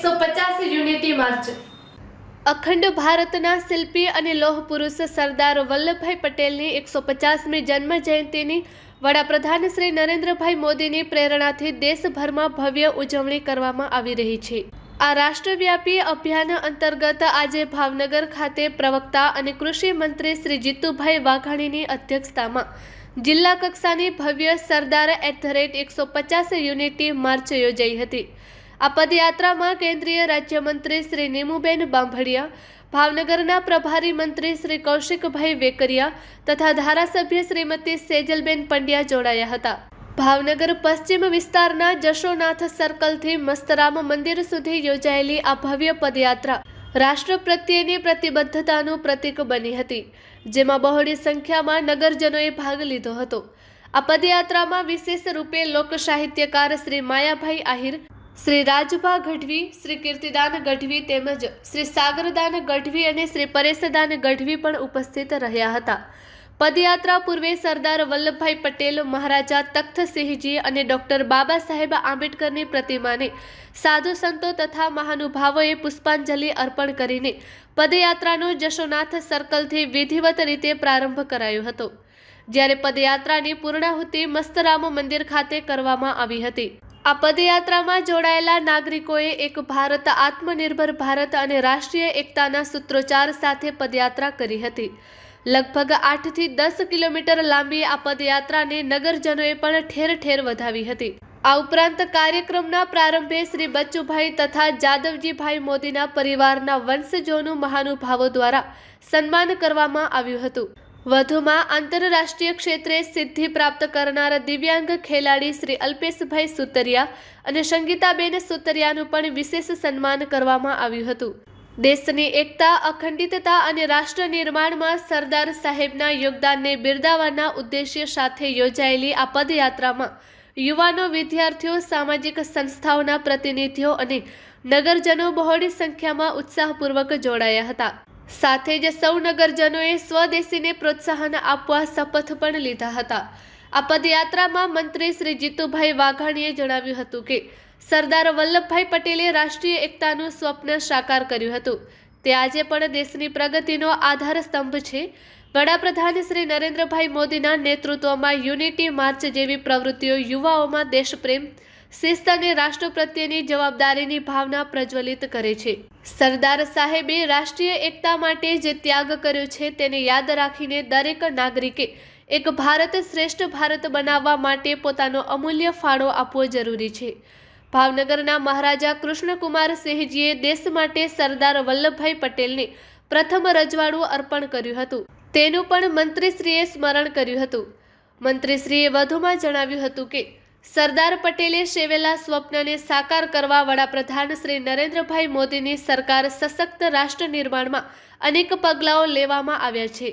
એકસો પચાસ unity March અખંડ ભારતના શિલ્પી અને લોહ પુરુષ સરદાર વલ્લભભાઈ પટેલની એકસો પચાસમી જન્મ જયંતિની વડાપ્રધાન શ્રી નરેન્દ્રભાઈ મોદીની પ્રેરણાથી દેશભરમાં ભવ્ય ઉજવણી કરવામાં આવી રહી છે. આ રાષ્ટ્રવ્યાપી અભિયાન અંતર્ગત આજે ભાવનગર ખાતે પ્રવક્તા અને કૃષિ મંત્રી શ્રી જીતુભાઈ વાઘાણીની અધ્યક્ષતામાં જિલ્લા કક્ષાની ભવ્ય સરદાર એટ ધ રેટ એકસો પચાસ યુનિટી માર્ચ યોજાઈ હતી. આ પદયાત્રામાં કેન્દ્રીય રાજ્યમંત્રી શ્રી નીમુબેન બાંભડિયા ભાવનગરના પ્રભારી મંત્રી શ્રી કૌશિકભાઈ વેકરિયા તથા ધારાસભ્ય શ્રીમતી સેજલબેન પંડ્યા જોડાયા હતા. ભાવનગર પશ્ચિમ વિસ્તારના જશોનાથ સર્કલથી મસ્તરામ મંદિર સુધી યોજાયેલી આ ભવ્ય પદયાત્રા રાષ્ટ્ર પ્રત્યેની પ્રતિબદ્ધતાનું પ્રતીક બની હતી, જેમાં બહોળી સંખ્યામાં નગરજનોએ ભાગ લીધો હતો. આ પદયાત્રામાં વિશેષ રૂપે લોકસાહિત્યકાર શ્રી માયાભાઈ આહિર શ્રી રાજભા ગઢવી, શ્રી કીર્તિદાન ગઢવી તેમજ શ્રી સાગરદાન ગઢવી અને શ્રી પરેશદાન ગઢવી પણ ઉપસ્થિત રહ્યા હતા. પદયાત્રા પૂર્વે સરદાર વલ્લભભાઈ પટેલ, મહારાજા તખ્તસિંહજી અને ડોક્ટર બાબા સાહેબ આંબેડકરની પ્રતિમાને સાધુ સંતો તથા મહાનુભાવોએ પુષ્પાંજલિ અર્પણ કરીને પદયાત્રાનો જશોનાથ સર્કલથી વિધિવત રીતે પ્રારંભ કરાયો હતો. જ્યારે પદયાત્રાની પૂર્ણાહુતિ મસ્તરામ મંદિર ખાતે કરવામાં આવી હતી. આ પદયાત્રામાં જોડાયેલા નાગરિકોએ એક ભારત, આત્મનિર્ભર ભારત અને રાષ્ટ્રીય એકતાના સૂત્રોચ્ચાર સાથે પદયાત્રા કરી હતી. લગભગ આઠથી દસ કિલોમીટર લાંબી આ પદયાત્રાને નગરજનોએ પણ ઠેર ઠેર વધાવી હતી. આ ઉપરાંત કાર્યક્રમના પ્રારંભે શ્રી બચ્ચુભાઈ તથા જાદવજીભાઈ મોદીના પરિવારના વંશજોનું મહાનુભાવો દ્વારા સન્માન કરવામાં આવ્યું હતું. વધુમાં આંતરરાષ્ટ્રીય ક્ષેત્રે સિદ્ધિ પ્રાપ્ત કરનારા દિવ્યાંગ ખેલાડી શ્રી અલ્પેશભાઈ સુતરિયા અને સંગીતાબેન સુતરિયાનું પણ વિશેષ સન્માન કરવામાં આવ્યું હતું. દેશની એકતા, અખંડિતતા અને રાષ્ટ્ર નિર્માણમાં સરદાર સાહેબના યોગદાનને બિરદાવવાના ઉદ્દેશ્ય સાથે યોજાયેલી આ પદયાત્રામાં યુવાનો, વિદ્યાર્થીઓ, સામાજિક સંસ્થાઓના પ્રતિનિધિઓ અને નગરજનો બહોળી સંખ્યામાં ઉત્સાહપૂર્વક જોડાયા હતા. સાથે જ સૌ નગરજનોએ સ્વદેશીને પ્રોત્સાહન આપવા શપથ પણ લીધા હતા. આ પદયાત્રામાં મંત્રી શ્રી જીતુભાઈ વાઘાણીએ જણાવ્યું હતું કે, સરદાર વલ્લભભાઈ પટેલે રાષ્ટ્રીય એકતાનું સ્વપ્ન સાકાર કર્યું હતું. તે આજે પણ દેશની પ્રગતિનો આધાર સ્તંભ છે. વડાપ્રધાન શ્રી નરેન્દ્રભાઈ મોદીના નેતૃત્વમાં યુનિટી માર્ચ જેવી પ્રવૃત્તિઓ યુવાઓમાં દેશપ્રેમ શિસ્ત અને રાષ્ટ્ર પ્રત્યેની જવાબદારીની ભાવના પ્રજ્વલિત કરે છે. સરદાર સાહેબે રાષ્ટ્રીય એકતા માટે જે ત્યાગ કર્યો છે તેને યાદ રાખીને દરેક નાગરિકે એક ભારત શ્રેષ્ઠ ભારત બનાવવા માટે પોતાનો અમૂલ્ય ફાળો આપવો જરૂરી છે. ભાવનગરના મહારાજા કૃષ્ણકુમાર સિંહજીએ દેશ માટે સરદાર વલ્લભભાઈ પટેલને પ્રથમ રજવાડું અર્પણ કર્યું હતું. તેનું પણ મંત્રીશ્રીએ સ્મરણ કર્યું હતું. મંત્રીશ્રીએ વધુમાં જણાવ્યું હતું કે સરદાર પટેલે સેવેલા સ્વપ્નને સાકાર કરવા વડાપ્રધાન શ્રી નરેન્દ્રભાઈ મોદીની સરકાર સશક્ત રાષ્ટ્ર નિર્માણમાં અનેક પગલાઓ લેવામાં આવ્યા છે.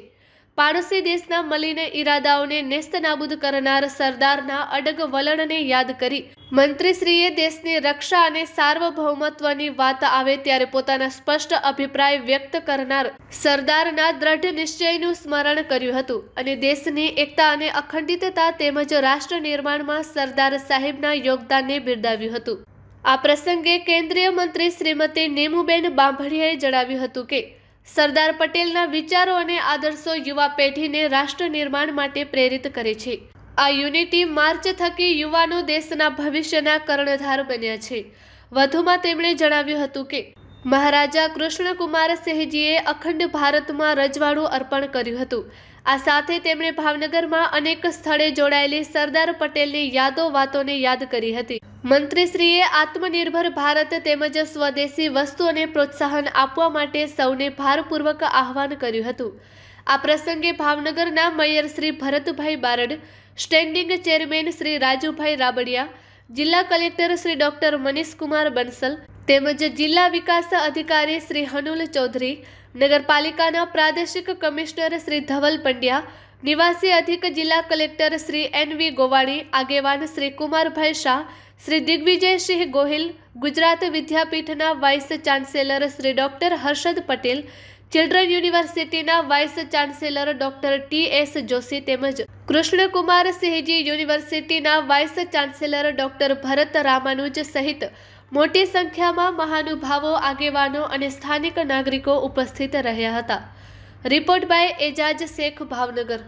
પાડોશી દેશના મલિન ઈરાદાઓને નેસ્તનાબૂદ કરનાર સરદારના અડગ વલણને યાદ કરી મંત્રીશ્રીએ દેશની રક્ષા અને સાર્વભૌમત્વની વાત આવે ત્યારે પોતાના સ્પષ્ટ અભિપ્રાય વ્યક્ત કરનાર સરદારના દ્રઢ નિશ્ચયનું સ્મરણ કર્યું હતું અને દેશની એકતા અને અખંડિતતા તેમજ રાષ્ટ્ર નિર્માણમાં સરદાર સાહેબના યોગદાનને બિરદાવ્યું હતું. આ પ્રસંગે કેન્દ્રીય મંત્રી શ્રીમતી નેમુબેન બાંભડિયાએ જણાવ્યું હતું કે સરદાર પટેલના વિચારો અને આદર્શો યુવા પેઢીને રાષ્ટ્ર નિર્માણ માટે પ્રેરિત કરે છે. આ યુનિટી માર્ચ થકી યુવાનો દેશના ભવિષ્યના કર્ણધાર બન્યા છે. વધુમાં તેમણે જણાવ્યું હતું કે, મહારાજા કૃષ્ણકુમાર સિંહજીએ અખંડ ભારતમાં રજવાડું અર્પણ કર્યું હતું. આ સાથે તેમણે ભાવનગરમાં અનેક સ્થળે જોડાયેલી સરદાર પટેલની યાદો વાતોને યાદ કરી હતી. મંત્રીશ્રીએ આત્મનિર્ભર ભારત તેમજ સ્વદેશી વસ્તુઓને પ્રોત્સાહન આપવા માટે સૌને ભારપૂર્વક આહવાન કર્યું હતું. આ પ્રસંગે ભાવનગરના mayor Shri Bharatbhai Barad, standing chairman Shri Rajubhai Rabadiya, જિલ્લા કલેક્ટર શ્રી ડોક્ટર મનીષકુમાર બંસલ તેમજ જિલ્લા વિકાસ અધિકારી શ્રી હનુલ ચૌધરી, નગરપાલિકાના પ્રાદેશિક કમિશનર શ્રી ધવલ પંડ્યા નિવાસી અધિક જિલ્લા collector Shri N V Govani, આગેવાન Shri Kumarbhai Shah, Shri Digvijaysinh Gohil, Gujarat વિદ્યાપીઠના vice chancellor Shri doctor Harshad Patel, children યુનિવર્સિટીના vice chancellor doctor T S Joshi તેમજ કૃષ્ણકુમાર સિંહજી યુનિવર્સિટીના vice chancellor doctor Bharat Ramanuj સહિત મોટી સંખ્યામાં મહાનુભાવો, આગેવાનો અને સ્થાનિક નાગરિકો ઉપસ્થિત રહ્યા હતા. Report by Ejaz Shaikh Bhavnagar.